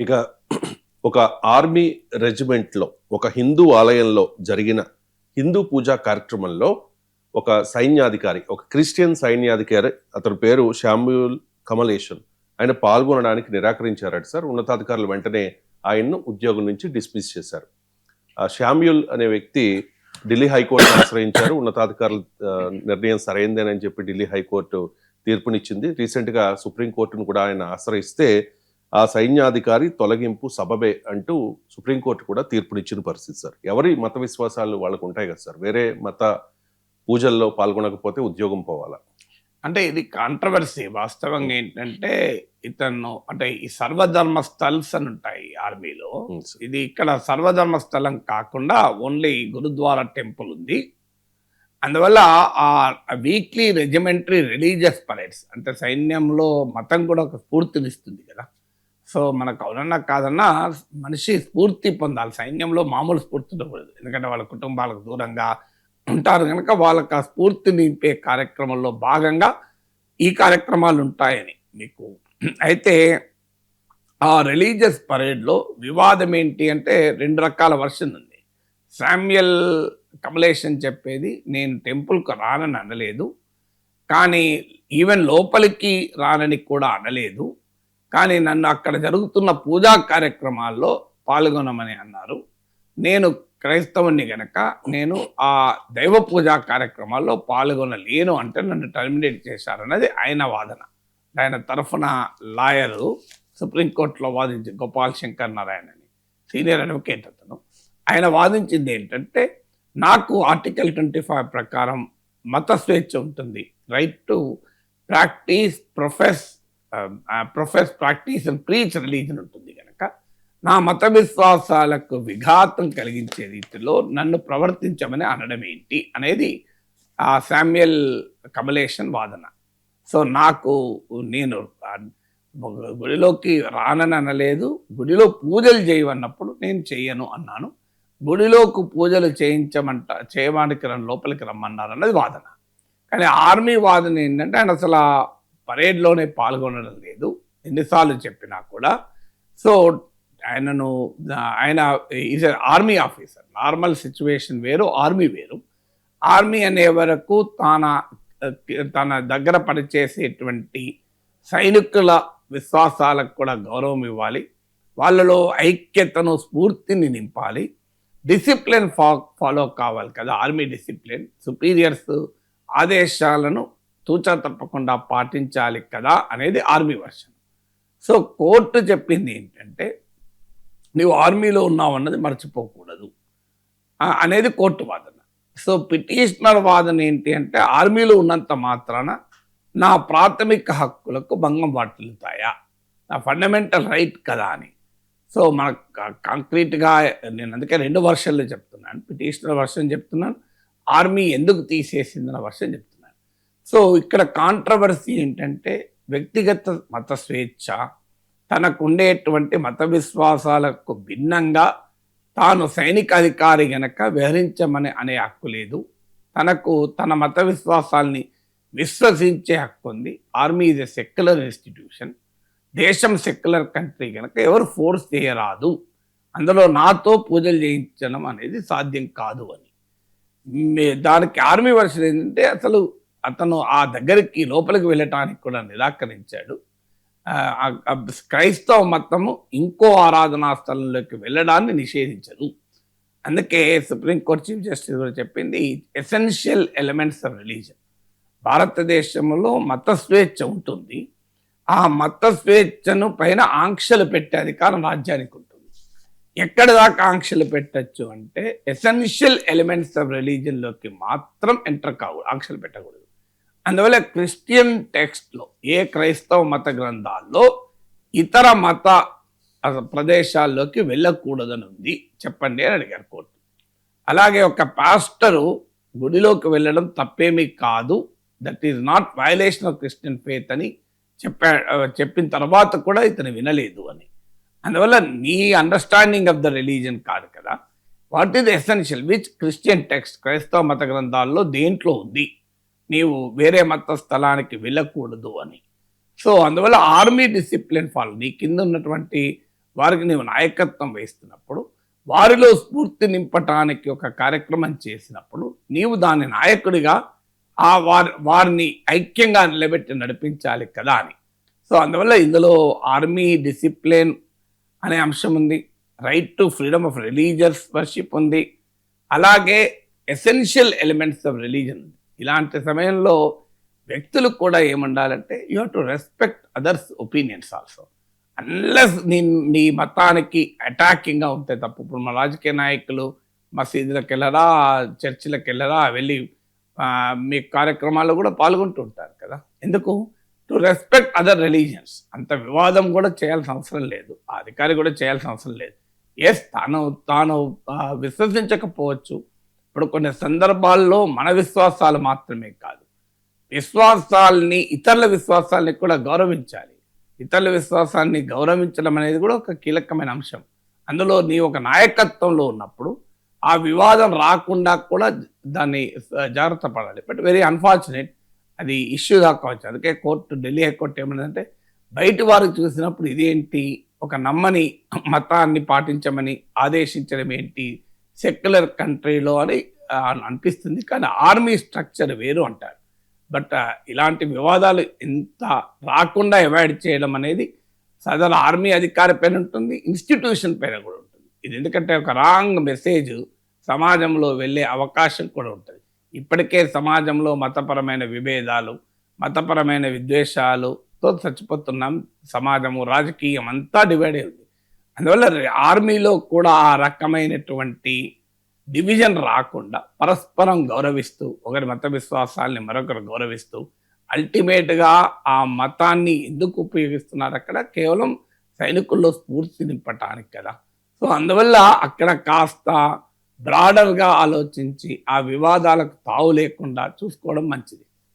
ఇక ఒక ఆర్మీ రెజిమెంట్లో ఒక హిందూ ఆలయంలో జరిగిన హిందూ పూజా కార్యక్రమంలో ఒక సైన్యాధికారి ఒక క్రిస్టియన్ సైన్యాధికారి అతని పేరు శామ్యూల్ కమలేషన్ ఆయన పాల్గొనడానికి నిరాకరించారట సార్. ఉన్నతాధికారులు వెంటనే ఆయన్ను ఉద్యోగం నుంచి డిస్మిస్ చేశారు. ఆ శామ్యూల్ అనే వ్యక్తి ఢిల్లీ హైకోర్టును ఆశ్రయించారు. ఉన్నతాధికారుల నిర్ణయం సరైందేనని చెప్పి ఢిల్లీ హైకోర్టు తీర్పునిచ్చింది. రీసెంట్గా సుప్రీంకోర్టును కూడా ఆయన ఆశ్రయిస్తే ఆ సైన్యాధికారి తొలగింపు సబబే అంటూ సుప్రీంకోర్టు కూడా తీర్పునిచ్చిన పరిస్థితి సార్. ఎవరి మత విశ్వాసాలు వాళ్ళకు ఉంటాయి కదా సార్. వేరే మత పూజల్లో పాల్గొనకపోతే ఉద్యోగం పోవాలా? అంటే ఇది కాంట్రవర్సీ. వాస్తవంగా ఏంటంటే ఇతను అంటే ఈ సర్వధర్మ స్థల్స్ అని ఉంటాయి ఆర్మీలో. ఇది ఇక్కడ సర్వధర్మ స్థలం కాకుండా ఓన్లీ గురుద్వారా టెంపుల్ ఉంది. అందువల్ల ఆ వీక్లీ రెజిమెంటరీ రిలీజియస్ పరేడ్స్ అంటే సైన్యంలో మతం కూడా ఒక స్ఫూర్తినిస్తుంది కదా. సో మనకు అవునన్నా కాదన్నా మనిషి స్ఫూర్తి పొందాలి. సైన్యంలో మామూలు స్ఫూర్తి ఉండకూడదు. ఎందుకంటే వాళ్ళ కుటుంబాలకు దూరంగా ఉంటారు. కనుక వాళ్ళకి ఆ స్ఫూర్తి నింపే కార్యక్రమంలో భాగంగా ఈ కార్యక్రమాలు ఉంటాయని మీకు అయితే ఆ రిలీజియస్ పరేడ్లో వివాదం ఏంటి అంటే రెండు రకాల వర్షన్ ఉంది. శామ్యుయల్ కమలేషన్ చెప్పేది నేను టెంపుల్కు రానని అనలేదు. కానీ ఈవెన్ లోపలికి రానని కూడా అనలేదు. కానీ నన్ను అక్కడ జరుగుతున్న పూజా కార్యక్రమాల్లో పాల్గొనమని అన్నారు. నేను క్రైస్తవుని గనక నేను ఆ దైవ పూజా కార్యక్రమాల్లో పాల్గొనలేను అంటే నన్ను టర్మినేట్ చేశారన్నది ఆయన వాదన. ఆయన తరఫున లాయరు సుప్రీంకోర్టులో వాదించి గోపాల్ శంకర్ నారాయణ అని సీనియర్ అడ్వకేట్ అతను. ఆయన వాదించింది ఏంటంటే నాకు ఆర్టికల్ ట్వంటీ ఫైవ్ ప్రకారం మత స్వేచ్ఛ ఉంటుంది. Right to practice profess profess practice and preach religion ఉంటుంది కనుక నా మత విశ్వాసాలకు విఘాతం కలిగించే రీతిలో నన్ను ప్రవర్తించమని అనడం ఏంటి అనేది ఆ శామ్యుయల్ కమలేషన్ వాదన. సో నాకు నేను గుడిలోకి రానని అనలేదు గుడిలో పూజలు చేయమన్నప్పుడు నేను చేయను అన్నాను. గుడిలోకి పూజలు చేయించమంట చేయడానికి రన్ లోపలికి రమ్మన్నారు అన్నది వాదన. కానీ ఆర్మీ వాదన ఏంటంటే ఆయన అసలు పరేడ్లోనే పాల్గొనడం లేదు. ఎన్నిసార్లు చెప్పినా కూడా. సో ఆయనను ఆయన is army officer. Normal situation వేరు ఆర్మీ వేరు. ఆర్మీ అనే వరకు తన తన దగ్గర పనిచేసేటువంటి సైనికుల విశ్వాసాలకు కూడా గౌరవం ఇవ్వాలి. వాళ్ళలో ఐక్యతను స్ఫూర్తిని నింపాలి. డిసిప్లిన్ ఫా ఫాలో కావాలి కదా ఆర్మీ డిసిప్లిన్. సుపీరియర్స్ ఆదేశాలను తూచా తప్పకుండా పాటించాలి కదా అనేది ఆర్మీ వర్షన్. సో కోర్టు చెప్పింది ఏంటంటే నువ్వు ఆర్మీలో ఉన్నావు అన్నది మర్చిపోకూడదు. అనేది కోర్టు వాదన. సో పిటిషనర్ వాదన ఏంటి అంటే ఆర్మీలో ఉన్నంత మాత్రాన నా ప్రాథమిక హక్కులకు భంగం వాటిల్లుతాయా? నా ఫండమెంటల్ రైట్ కదా అని. సో మనకు కాంక్రీట్గా నేను అందుకే రెండు వర్షన్లు చెప్తున్నాను. పిటిషనర్ వర్షన్ చెప్తున్నాను. ఆర్మీ ఎందుకు తీసేసిందన్న వర్షన్ చెప్తున్నాను. సో ఇక్కడ కాంట్రవర్సీ ఏంటంటే వ్యక్తిగత మత స్వేచ్ఛ తనకు ఉండేటువంటి మత విశ్వాసాలకు భిన్నంగా తాను సైనిక అధికారి గనక వ్యవహరించమని అనే హక్కు లేదు. తనకు తన మత విశ్వాసాల్ని విశ్వసించే హక్కు ఉంది. Army is a secular institution దేశం సెక్యులర్ కంట్రీ కనుక ఎవరు ఫోర్స్ చేయరాదు. అందులో నాతో పూజలు చేయించడం అనేది సాధ్యం కాదు అని. దానికి ఆర్మీ వర్షన్ ఏంటంటే అసలు అతను ఆ దగ్గరికి లోపలికి వెళ్ళటానికి కూడా నిరాకరించాడు. క్రైస్తవ మతము ఇంకో ఆరాధనా స్థలంలోకి వెళ్ళడాన్ని నిషేధించదు. అందుకే సుప్రీంకోర్టు చీఫ్ జస్టిస్ కూడా చెప్పింది ఎసెన్షియల్ ఎలిమెంట్స్ ఆఫ్ రిలీజన్. భారతదేశంలో మత స్వేచ్ఛ ఉంటుంది. ఆ మత స్వేచ్ఛను పైన ఆంక్షలు పెట్టే అధికారం రాజ్యానికి ఉంటుంది. ఎక్కడ దాకా ఆంక్షలు పెట్టచ్చు అంటే ఎసెన్షియల్ ఎలిమెంట్స్ ఆఫ్ రిలీజన్లోకి మాత్రం ఎంటర్ కాకూడదు ఆంక్షలు పెట్టకూడదు. అందువల్ల క్రిస్టియన్ టెక్స్ట్లో ఏ క్రైస్తవ మత గ్రంథాల్లో ఇతర మత ప్రదేశాల్లోకి వెళ్ళకూడదని ఉంది చెప్పండి అని అడిగారు కోర్టు. అలాగే ఒక పాస్టరు గుడిలోకి వెళ్ళడం తప్పేమీ కాదు. That is not violation of Christian faith అని చెప్పా చెప్పిన తర్వాత కూడా ఇతను వినలేదు అని. అందువల్ల నీ అండర్స్టాండింగ్ ఆఫ్ ద రిలీజన్ కాదు కదా. What is essential which Christian text క్రైస్తవ మత గ్రంథాల్లో దేంట్లో ఉంది? నీవు వేరే మత స్థలానికి వెళ్ళకూడదు అని. సో అందువల్ల ఆర్మీ డిసిప్లిన్ ఫాలో నీ కింద ఉన్నటువంటి వారికి నీవు నాయకత్వం వహిస్తున్నప్పుడు వారిలో స్ఫూర్తి నింపటానికి ఒక కార్యక్రమం చేసినప్పుడు నీవు దాని నాయకుడిగా ఆ వారి వారిని ఐక్యంగా నిలబెట్టి నడిపించాలి కదా అని. సో అందువల్ల ఇందులో ఆర్మీ డిసిప్లిన్ అనే అంశం ఉంది. Right to freedom of religious worship ఉంది. అలాగే ఎసెన్షియల్ ఎలిమెంట్స్ ఆఫ్ రిలీజన్ ఇలాంటి సమయంలో వ్యక్తులు కూడా ఏముండాలంటే you have to respect others opinions also unless నీ నీ మతానికి అటాకింగ్గా ఉంటే తప్పు. ఇప్పుడు మన రాజకీయ నాయకులు మసీదులకు వెళ్ళరా చర్చిలకు వెళ్ళరా వెళ్ళి మీ కార్యక్రమాల్లో కూడా పాల్గొంటూ ఉంటారు కదా. ఎందుకు? టు రెస్పెక్ట్ అదర్ రిలీజియన్స్ అంత వివాదం కూడా చేయాల్సిన అవసరం లేదు. ఆ అధికారి కూడా చేయాల్సిన అవసరం లేదు. ఎస్ తాను తాను విశ్వసించకపోవచ్చు. ఇప్పుడు కొన్ని సందర్భాల్లో మన విశ్వాసాలు మాత్రమే కాదు. విశ్వాసాల్ని ఇతరుల విశ్వాసాల్ని కూడా గౌరవించాలి. ఇతరుల విశ్వాసాన్ని గౌరవించడం అనేది కూడా ఒక కీలకమైన అంశం. అందులో నీ ఒక నాయకత్వంలో ఉన్నప్పుడు ఆ వివాదం రాకుండా కూడా దాన్ని జాగ్రత్త పడాలి. బట్ వెరీ అన్ఫార్చునేట్ అది ఇష్యూ దాకా వచ్చి అందుకే కోర్టు ఢిల్లీ హైకోర్టు ఏమన్నదంటే బయట వారికి చూసినప్పుడు ఇదేంటి? ఒక నమ్మని మతాన్ని పాటించమని ఆదేశించడం ఏంటి? సెక్యులర్ కంట్రీలో అని అనిపిస్తుంది. కానీ ఆర్మీ స్ట్రక్చర్ వేరు అంటారు. బట్ ఇలాంటి వివాదాలు ఎంత రాకుండా అవాయిడ్ చేయడం అనేది సదరు ఆర్మీ అధికారి పైన ఉంటుంది ఇన్స్టిట్యూషన్ పైన కూడా ఉంటుంది. ఇది ఎందుకంటే ఒక రాంగ్ మెసేజ్ సమాజంలో వెళ్ళే అవకాశం కూడా ఉంటుంది. ఇప్పటికే సమాజంలో మతపరమైన విభేదాలు మతపరమైన విద్వేషాలుతో చచ్చిపోతున్నాం. సమాజము రాజకీయం అంతా డివైడ్ అయింది. అందువల్ల ఆర్మీలో కూడా ఆ రకమైనటువంటి డివిజన్ రాకుండా పరస్పరం గౌరవిస్తూ ఒకరి మత విశ్వాసాల్ని మరొకరు గౌరవిస్తూ అల్టిమేట్గా ఆ మతాన్ని ఎందుకు ఉపయోగిస్తున్నారు అక్కడ? కేవలం సైనికుల్లో స్ఫూర్తి నింపటానికి కదా. సో అందువల్ల అక్కడ కాస్త బ్రాడర్గా ఆలోచించి ఆ వివాదాలకు తావు లేకుండా చూసుకోవడం మంచిది.